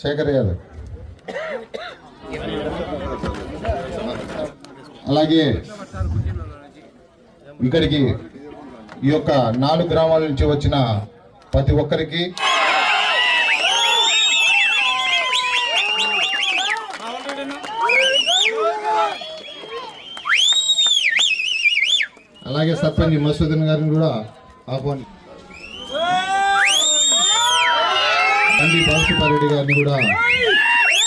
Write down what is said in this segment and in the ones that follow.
శేఖర్ యాదవ్ అలాగే ఇక్కడికి ఈ యొక్క నాలుగు గ్రామాల నుంచి వచ్చిన ప్రతి ఒక్కరికి అలాగే సర్పంచ్ మసూదన్ గారిని కూడా ఆహ్వాని తండ్రి బాలసుబ్బారెడ్డి గారిని కూడా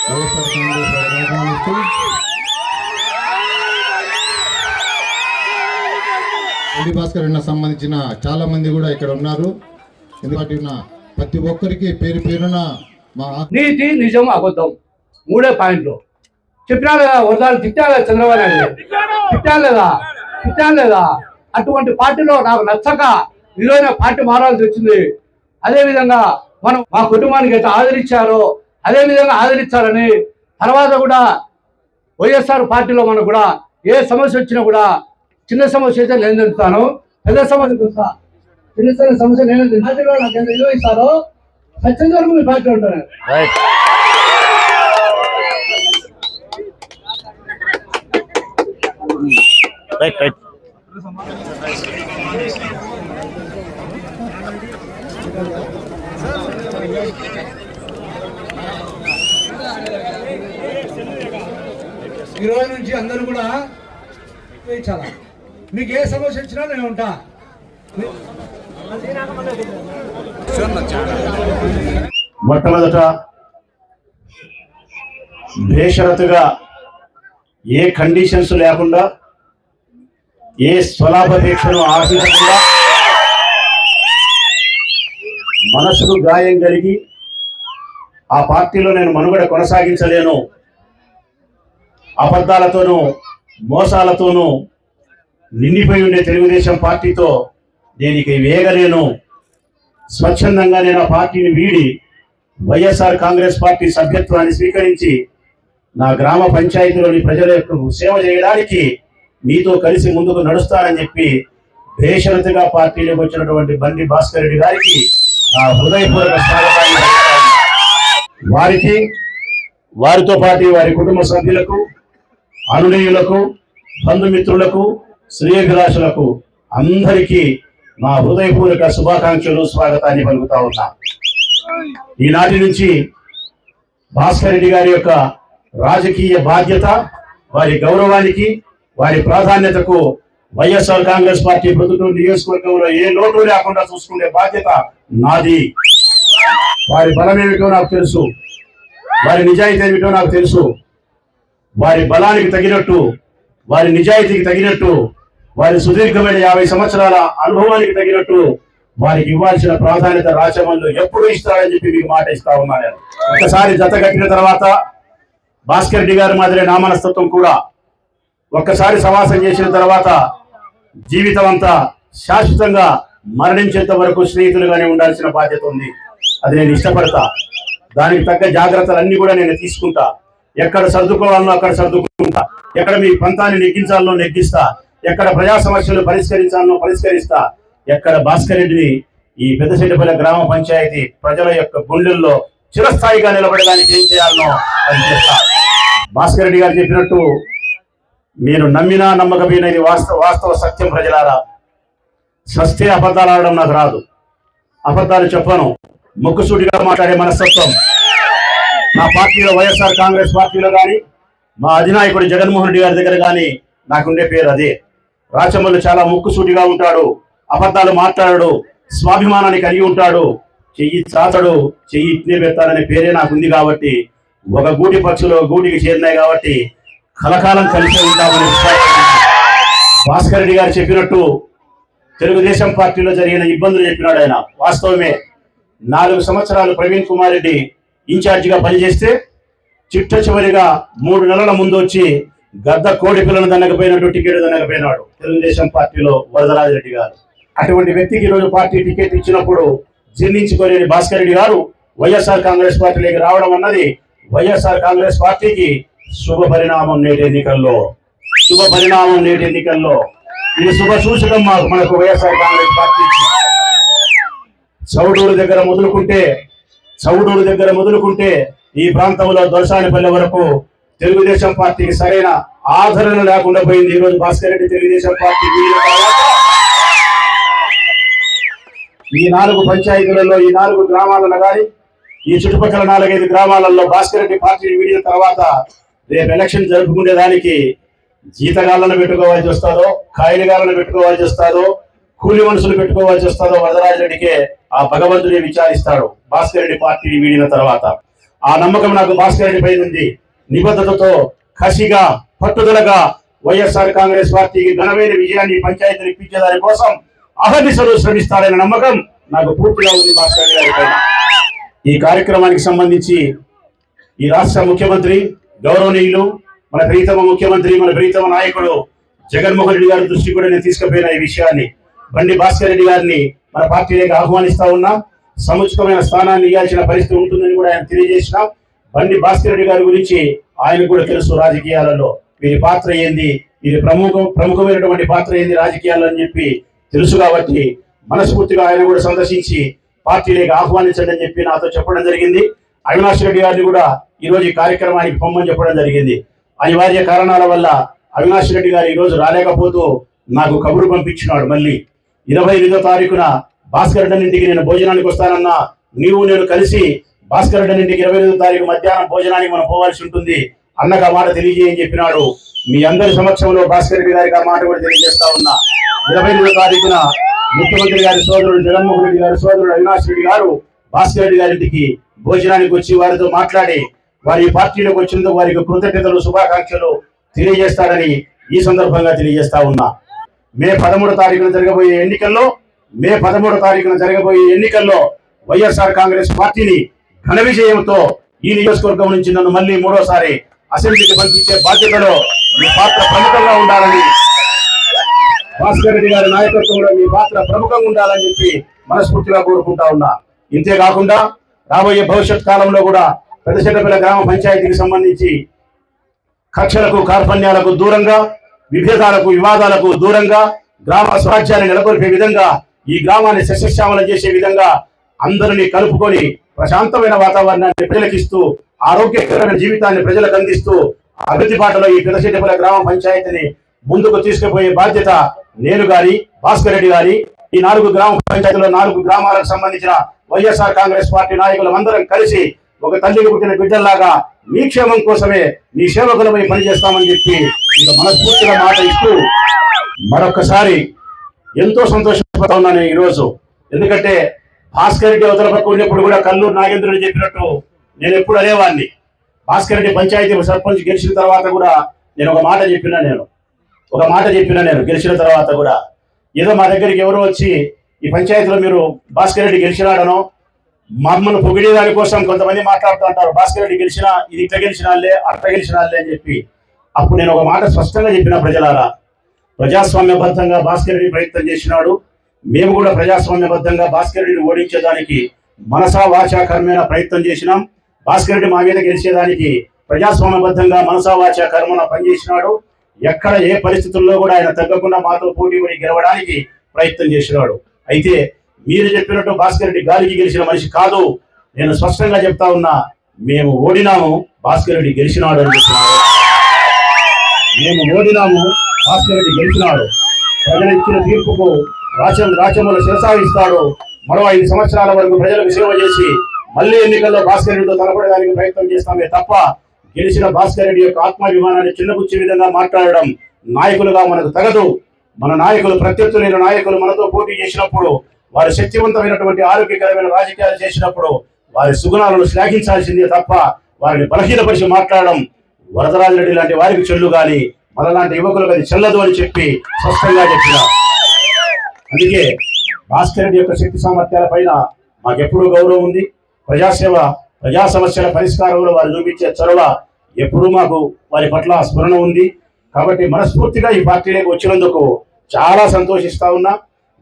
వైఎస్ఆర్ కాంగ్రెస్ ఆహ్వానిస్తూ రెడ్డి భాస్కర్ అన్న సంబంధించిన చాలా మంది కూడా ఇక్కడ ఉన్నారు. ఎందుకంటే ఉన్న ప్రతి ఒక్కరికి పేరు పేరున మా నీతి నిజం అబద్ధం. మూడే పాయింట్లు. చెప్పినా కదా వరదాలు తిట్టా కదా చంద్రబాబు నాయుడు తిట్టా లేదా? తిట్టా లేదా? అటువంటి పార్టీలో నాకు నచ్చక విలువైన పార్టీ మారాల్సి వచ్చింది. అదే విధంగా మనం మా కుటుంబానికి అయితే ఆదరించారో అదే విధంగా ఆదరించాలని తర్వాత కూడా వైఎస్ఆర్ పార్టీలో మనకు కూడా ఏ సమస్య వచ్చినా కూడా చిన్న సమస్య అయితే నేను చెప్తాను పెద్ద సమస్య చూస్తా చిన్న చిన్న సమస్య నేను పార్టీలో నాకు ఎంత విలువ ఇస్తారో సత్యం వరకు మీ పార్టీ ఉంటాను రైట్ రైట్ ఈ రోజు నుంచి అందరూ కూడా చాలా మీకు ఏ సమస్య వచ్చినా నేను ఉంటా. మొట్టమొదట బేషరతుగా ఏ కండిషన్స్ లేకుండా ఏ స్వలాభ దీక్షను ఆశించకుండా మనసుకు గాయం కలిగి ఆ పార్టీలో నేను మనుగడ కొనసాగించలేను. అబద్ధాలతోనూ మోసాలతోనూ నిండిపోయి ఉండే తెలుగుదేశం పార్టీతో నేను ఇక వేగలేను. స్వచ్ఛందంగా నేను ఆ పార్టీని వీడి వైఎస్ఆర్ కాంగ్రెస్ పార్టీ సభ్యత్వాన్ని స్వీకరించి నా గ్రామ పంచాయతీలోని ప్రజల యొక్క సేవ చేయడానికి మీతో కలిసి ముందుకు నడుస్తానని చెప్పి బేషరతుగా పార్టీలోకి వచ్చినటువంటి బండి భాస్కర్ రెడ్డి గారికి నా హృదయపూర్వక స్వాగతాన్ని వారికి వారితో పాటు వారి కుటుంబ సభ్యులకు అనునీయులకు బంధుమిత్రులకు శ్రేయభిలాషులకు అందరికీ నా హృదయపూర్వక శుభాకాంక్షలు స్వాగతాన్ని పలుకుతా ఉన్నా. ఈనాటి నుంచి భాస్కర్ రెడ్డి గారి యొక్క రాజకీయ బాధ్యత వారి గౌరవానికి వారి ప్రాధాన్యతకు వైఎస్ఆర్ కాంగ్రెస్ పార్టీ ప్రొద్దుటూరు నియోజకవర్గంలో ఏ లోటు లేకుండా చూసుకునే బాధ్యత నాది. వారి బలమేమిటో నాకు తెలుసు. వారి నిజాయితీ ఏమిటో నాకు తెలుసు. వారి బలానికి తగినట్టు వారి నిజాయితీకి తగినట్టు వారి సుదీర్ఘమైన యాభై సంవత్సరాల అనుభవానికి తగినట్టు వారికి ఇవ్వాల్సిన ప్రాధాన్యత రాచమల్లు ఎప్పుడు ఇస్తారని చెప్పి మీకు మాట ఇస్తా ఉన్నా నేను. ఒకసారి జత కట్టిన తర్వాత భాస్కర్ రెడ్డి గారి మాదిరి నామనస్తత్వం కూడా. ఒక్కసారి సమాసం చేసిన తర్వాత జీవితం అంతా శాశ్వతంగా మరణించేంత వరకు స్నేహితులుగానే ఉండాల్సిన బాధ్యత ఉంది. అది నేను ఇష్టపడతా. దానికి తగ్గ జాగ్రత్తలన్నీ కూడా నేను తీసుకుంటా. ఎక్కడ సర్దుకోవాలనో అక్కడ సర్దుకుంటా. ఎక్కడ మీ పంతాన్ని నెగ్గించాలనో నెగ్గిస్తా. ఎక్కడ ప్రజా సమస్యలు పరిష్కరించాలనో పరిష్కరిస్తా. ఎక్కడ భాస్కర్ రెడ్డిని ఈ పెద్దశెట్టిపల్లి గ్రామ పంచాయతీ ప్రజల యొక్క గుండెల్లో చిరస్థాయిగా నిలబడడానికి ఏం చేయాలనో అది చేస్తా భాస్కర్ రెడ్డి గారు చెప్పినట్టు మీరు నమ్మినా నమ్మకమైనది ఇది వాస్తవ వాస్తవ సత్యం ప్రజలారా. సస్తే అబద్ధాలు ఆడడం నాకు రాదు. అబద్ధాలు చెప్పను. మొక్కుసూటిగా మాట్లాడే మనస్తత్వం. నా పార్టీలో వైఎస్ఆర్ కాంగ్రెస్ పార్టీలో కానీ మా అధినాయకుడు జగన్మోహన్ రెడ్డి గారి దగ్గర కానీ నాకుండే పేరు అదే. రాచమల్లు చాలా ముక్కుసూటిగా ఉంటాడు. అబద్ధాలు మాట్లాడడు. స్వాభిమానాన్ని కలిగి ఉంటాడు. చెయ్యి చాతడు చెయ్యి ఇట్నే పెడతాడనే పేరే నాకుంది కాబట్టి ఒక గూటి పక్షులు గూటికి చేరినాయి కాబట్టి కలకాలం కలిసి ఉంటామని భాస్కర్ రెడ్డి గారు చెప్పినట్టు తెలుగుదేశం పార్టీలో జరిగిన ఇబ్బందులు చెప్పినాడు ఆయన. వాస్తవమే నాలుగు సంవత్సరాలు ప్రవీణ్ కుమార్ రెడ్డి ఇన్ఛార్జిగా పనిచేస్తే చిట్ట చివరిగా మూడు నెలల ముందు వచ్చి గద్ద కోడి పిల్లలు దన్నకపోయినట్టు టికెట్ దన్నకపోయినాడు తెలుగుదేశం పార్టీలో వరదరాజరెడ్డి గారు. అటువంటి వ్యక్తికి ఈరోజు పార్టీ టికెట్ ఇచ్చినప్పుడు జీర్ణించుకోలేని భాస్కర్ రెడ్డి గారు వైఎస్ఆర్ కాంగ్రెస్ పార్టీలోకి రావడం అన్నది వైఎస్ఆర్ కాంగ్రెస్ పార్టీకి శుభ పరిణామం నేటి ఎన్నికల్లో. శుభ పరిణామం నేటి ఎన్నికల్లో. ఇది శుభ సూచకం మాకు మనకు వైఎస్ఆర్ కాంగ్రెస్ పార్టీ చౌడూరు దగ్గర మొదలుకుంటే చౌడూరు దగ్గర మొదలుకుంటే ఈ ప్రాంతంలో దొరసానిపల్లి వరకు తెలుగుదేశం పార్టీకి సరైన ఆదరణ లేకుండా పోయింది ఈరోజు రోజు భాస్కర్ రెడ్డి తెలుగుదేశం పార్టీ ఈ నాలుగు పంచాయతీలలో ఈ నాలుగు గ్రామాలలో కానీ ఈ చుట్టుపక్కల నాలుగైదు గ్రామాలలో భాస్కర్ రెడ్డి పార్టీని వీడిన తర్వాత రేపు ఎలక్షన్ జరుపుకునే దానికి జీతగాళ్ళను పెట్టుకోవాల్సి వస్తారో కాయలుగాళ్ళను పెట్టుకోవాల్సి వస్తారో కూలి మనుషులు పెట్టుకోవాల్సి వస్తారో వరదరాజరెడ్డికే ఆ భగవంతుడే విచారిస్తాడు భాస్కర్ రెడ్డి పార్టీని వీడిన తర్వాత. ఆ నమ్మకం నాకు భాస్కర్ రెడ్డి పైన ఉంది. నిబద్ధతతో కసిగా పట్టుదలగా వైఎస్ఆర్ కాంగ్రెస్ పార్టీకి ఘనమైన విజయాన్ని పంచాయతీలు ఇప్పించే దాని కోసం అహర్నిశలు శ్రమిస్తారనే నమ్మకం నాకు పూర్తిగా ఉంది భాస్కర్ రెడ్డి గారి ఈ కార్యక్రమానికి సంబంధించి ఈ రాష్ట్ర ముఖ్యమంత్రి గౌరవనీయులు మన ప్రీతమ ముఖ్యమంత్రి మన ప్రీతమ నాయకుడు జగన్మోహన్ రెడ్డి గారి దృష్టి కూడా నేను తీసుకుపోయిన ఈ విషయాన్ని బండి భాస్కర్ రెడ్డి గారిని మన పార్టీలోకి ఆహ్వానిస్తా ఉన్నాం సముచితమైన స్థానాన్ని ఇవ్వాల్సిన పరిస్థితి ఉంటుందని కూడా ఆయన తెలియజేసినాం బండి భాస్కర్ రెడ్డి గారి గురించి ఆయన కూడా తెలుసు రాజకీయాలలో. వీరి పాత్ర ఏంది? వీరి ప్రముఖ ప్రముఖమైనటువంటి పాత్ర ఏంది రాజకీయాలు అని చెప్పి తెలుసు కాబట్టి మనస్ఫూర్తిగా ఆయన కూడా సందర్శించి పార్టీలోకి ఆహ్వానించండి అని చెప్పి నాతో చెప్పడం జరిగింది. అవినాష్ రెడ్డి గారిని కూడా ఈ రోజు ఈ కార్యక్రమానికి పొమ్మని చెప్పడం జరిగింది. అనివార్య కారణాల వల్ల అవినాష్ రెడ్డి గారు ఈ రోజు రాలేకపోతూ నాకు కబురు పంపించినాడు మళ్ళీ. ఇరవై ఎనిమిదో తారీఖున భాస్కర్ రెడ్డి ఇంటికి నేను భోజనానికి వస్తానన్నా నీవు నేను కలిసి భాస్కర్ రెడ్డి ఇంటికి ఇరవై ఎనిమిదో తారీఖు మధ్యాహ్నం భోజనానికి మనం పోవాల్సి ఉంటుంది. అన్నకు ఆ మాట తెలియజేయని చెప్పినాడు. మీ అందరి సమక్షంలో భాస్కర్ రెడ్డి గారికి ఆ మాట కూడా తెలియజేస్తా ఉన్నా. ఇరవై ఎనిమిదో తారీఖున ముఖ్యమంత్రి గారి సోదరుడు జగన్మోహన్ రెడ్డి గారి సోదరుడు అవినాష్ రెడ్డి గారు భాస్కర్ రెడ్డి గారింటికి భోజనానికి వచ్చి వారితో మాట్లాడి వారి పార్టీలోకి వచ్చినందుకు వారికి కృతజ్ఞతలు శుభాకాంక్షలు తెలియజేస్తారని ఈ సందర్భంగా తెలియజేస్తా ఉన్నా. మే పదమూడో తారీఖున జరగబోయే ఎన్నికల్లో మే పదమూడో తారీఖున జరగబోయే ఎన్నికల్లో వైఎస్ఆర్ కాంగ్రెస్ పార్టీని ఘన విజయంతో ఈ నియోజకవర్గం నుంచి నన్ను మళ్ళీ మూడోసారి అసెంబ్లీకి పంపించే బాధ్యతలో మీ పాత్ర ప్రముఖంగా ఉండాలని భాస్కర్ రెడ్డి గారి నాయకత్వంలో మీ పాత్ర ప్రముఖంగా ఉండాలని చెప్పి మనస్ఫూర్తిగా కోరుకుంటా ఉన్నా. ఇంతేకాకుండా రాబోయే భవిష్యత్ కాలంలో కూడా పెద్దచెట్టపల్లి గ్రామ పంచాయతీకి సంబంధించి కక్షలకు కార్పణ్యాలకు దూరంగా విభేదాలకు వివాదాలకు దూరంగా గ్రామ స్వరాజ్యాన్ని నెలకొల్పే విధంగా ఈ గ్రామాన్ని సస్యశ్యామలం చేసే విధంగా అందరినీ కలుపుకొని ప్రశాంతమైన వాతావరణాన్ని ప్రజలకు ఇస్తూ ఆరోగ్యకరమైన జీవితాన్ని ప్రజలకు అందిస్తూ అభివృద్ధి బాటలో ఈ పెదశెట్టిపల్లి గ్రామ పంచాయతీని ముందుకు తీసుకుపోయే బాధ్యత నేను గారి భాస్కర్ రెడ్డి గారి ఈ నాలుగు గ్రామ పంచాయతీలో నాలుగు గ్రామాలకు సంబంధించిన వైఎస్ఆర్ కాంగ్రెస్ పార్టీ నాయకులు అందరం కలిసి ఒక తల్లికి పుట్టిన బిడ్డల్లాగా మీ క్షేమం కోసమే మీ సేవకులపై పనిచేస్తామని చెప్పి ఇక మనస్ఫూర్తిగా మాట ఇస్తూ మరొకసారి ఎంతో సంతోషపడతా ఉన్నాను ఈ రోజు ఎందుకంటే భాస్కర్ రెడ్డి అవతల పక్క ఉన్నప్పుడు కూడా కల్లూరు నాగేంద్రుడు చెప్పినట్టు నేను ఎప్పుడు అనేవాడిని భాస్కర్ రెడ్డి పంచాయతీ సర్పంచ్ గెలిచిన తర్వాత కూడా నేను ఒక మాట చెప్పిన నేను. ఒక మాట చెప్పిన నేను గెలిచిన తర్వాత కూడా. ఏదో మా దగ్గరికి ఎవరో వచ్చి ఈ పంచాయతీలో మీరు భాస్కర్ రెడ్డి గెలిచినాడనో మమ్మల్ని పొగిడే దానికోసం కొంతమంది మాట్లాడుతూ ఉంటారు. భాస్కర్ రెడ్డి గెలిచినా ఇది ఇట్లా గెలిచినాలే అట్లా గెలిచినాలే అని చెప్పి. అప్పుడు నేను ఒక మాట స్పష్టంగా చెప్పిన ప్రజలారా ప్రజాస్వామ్యబద్ధంగా భాస్కర్ రెడ్డి ప్రయత్నం చేసినాడు. మేము కూడా ప్రజాస్వామ్యబద్ధంగా భాస్కర్ రెడ్డిని ఓడించేదానికి మనసా వాచా కర్మేణ ప్రయత్నం చేసినాం. భాస్కర్ రెడ్డి మా మీద గెలిచేదానికి ప్రజాస్వామ్యబద్ధంగా మనసా వాచా కర్మన పనిచేసినాడు. ఎక్కడ ఏ పరిస్థితుల్లో కూడా ఆయన తగ్గకుండా మాతో పోటీ పడి గెలవడానికి ప్రయత్నం చేసినాడు. అయితే మీరు చెప్పినట్టు భాస్కర్ రెడ్డి గాలికి గెలిచిన మనిషి కాదు. నేను స్పష్టంగా చెప్తా ఉన్నా మేము ఓడినాము భాస్కర్ రెడ్డి గెలిచినాడు అనిపిస్తున్నాడు మేము ఓడినాము భాస్కర్ రెడ్డి గెలిచినాడు. ప్రజలిచ్చిన తీర్పుకు రాచం రాచములు శిరసాగిస్తాడు. మరో ఐదు సంవత్సరాల వరకు ప్రజలకు సేవ చేసి మళ్ళీ ఎన్నికల్లో భాస్కర్ రెడ్డితో తలపడడానికి ప్రయత్నం చేస్తామే తప్ప గెలిచిన భాస్కర్ రెడ్డి యొక్క ఆత్మాభిమానాన్ని చిన్నపుచ్చే విధంగా మాట్లాడడం నాయకులుగా మనకు తగదు. మన నాయకులు ప్రత్యర్థులైన నాయకులు మనతో పోటీ చేసినప్పుడు వారి శక్తివంతమైనటువంటి ఆరోగ్యకరమైన రాజకీయాలు చేసినప్పుడు వారి సుగుణాలను శ్లాఘించాల్సిందే తప్ప వారిని బలహీనపరిచి మాట్లాడడం వరదరాజరెడ్డి లాంటి వారికి చెల్లు గాని మనలాంటి యువకులకు అది చెల్లదు అని చెప్పి స్పష్టంగా చెప్పిన. అందుకే భాస్కర్ రెడ్డి యొక్క శక్తి సామర్థ్యాల పైన మాకెప్పుడూ గౌరవం ఉంది. ప్రజాసేవ ప్రజా సమస్యల పరిష్కారంలో వారు చూపించే చొరవ ఎప్పుడూ మాకు వారి పట్ల స్మరణ ఉంది. కాబట్టి మనస్ఫూర్తిగా ఈ పార్టీలోకి వచ్చినందుకు చాలా సంతోషిస్తా ఉన్నా.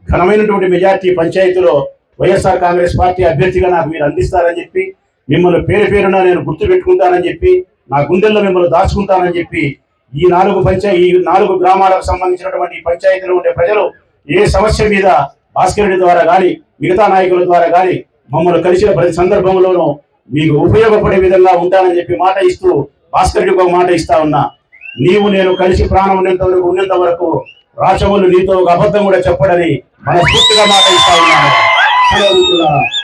ఘనమైనటువంటి మెజార్టీ పంచాయతీలో వైఎస్ఆర్ కాంగ్రెస్ పార్టీ అభ్యర్థిగా నాకు మీరు అందిస్తారని చెప్పి మిమ్మల్ని పేరు పేరున నేను గుర్తు పెట్టుకుంటానని చెప్పి నా గుండెల్లో మిమ్మల్ని దాచుకుంటానని చెప్పి ఈ నాలుగు పంచాయ ఈ నాలుగు గ్రామాలకు సంబంధించినటువంటి పంచాయతీలో ఉండే ప్రజలు ఏ సమస్య మీద భాస్కర్ రెడ్డి ద్వారా కానీ మిగతా నాయకుల ద్వారా కానీ మమ్మల్ని కలిసిన ప్రతి సందర్భంలోనూ మీకు ఉపయోగపడే విధంగా ఉంటానని చెప్పి మాట ఇస్తూ భాస్కర్ ఒక మాట ఇస్తా ఉన్నా. నీవు నేను కలిసి ప్రాణం ఉన్నంత వరకు ఉన్నంత వరకు రాచములు నీతో ఒక అబద్ధం కూడా చెప్పడని మనస్ఫూర్తిగా మాట ఇస్తా ఉన్నాను.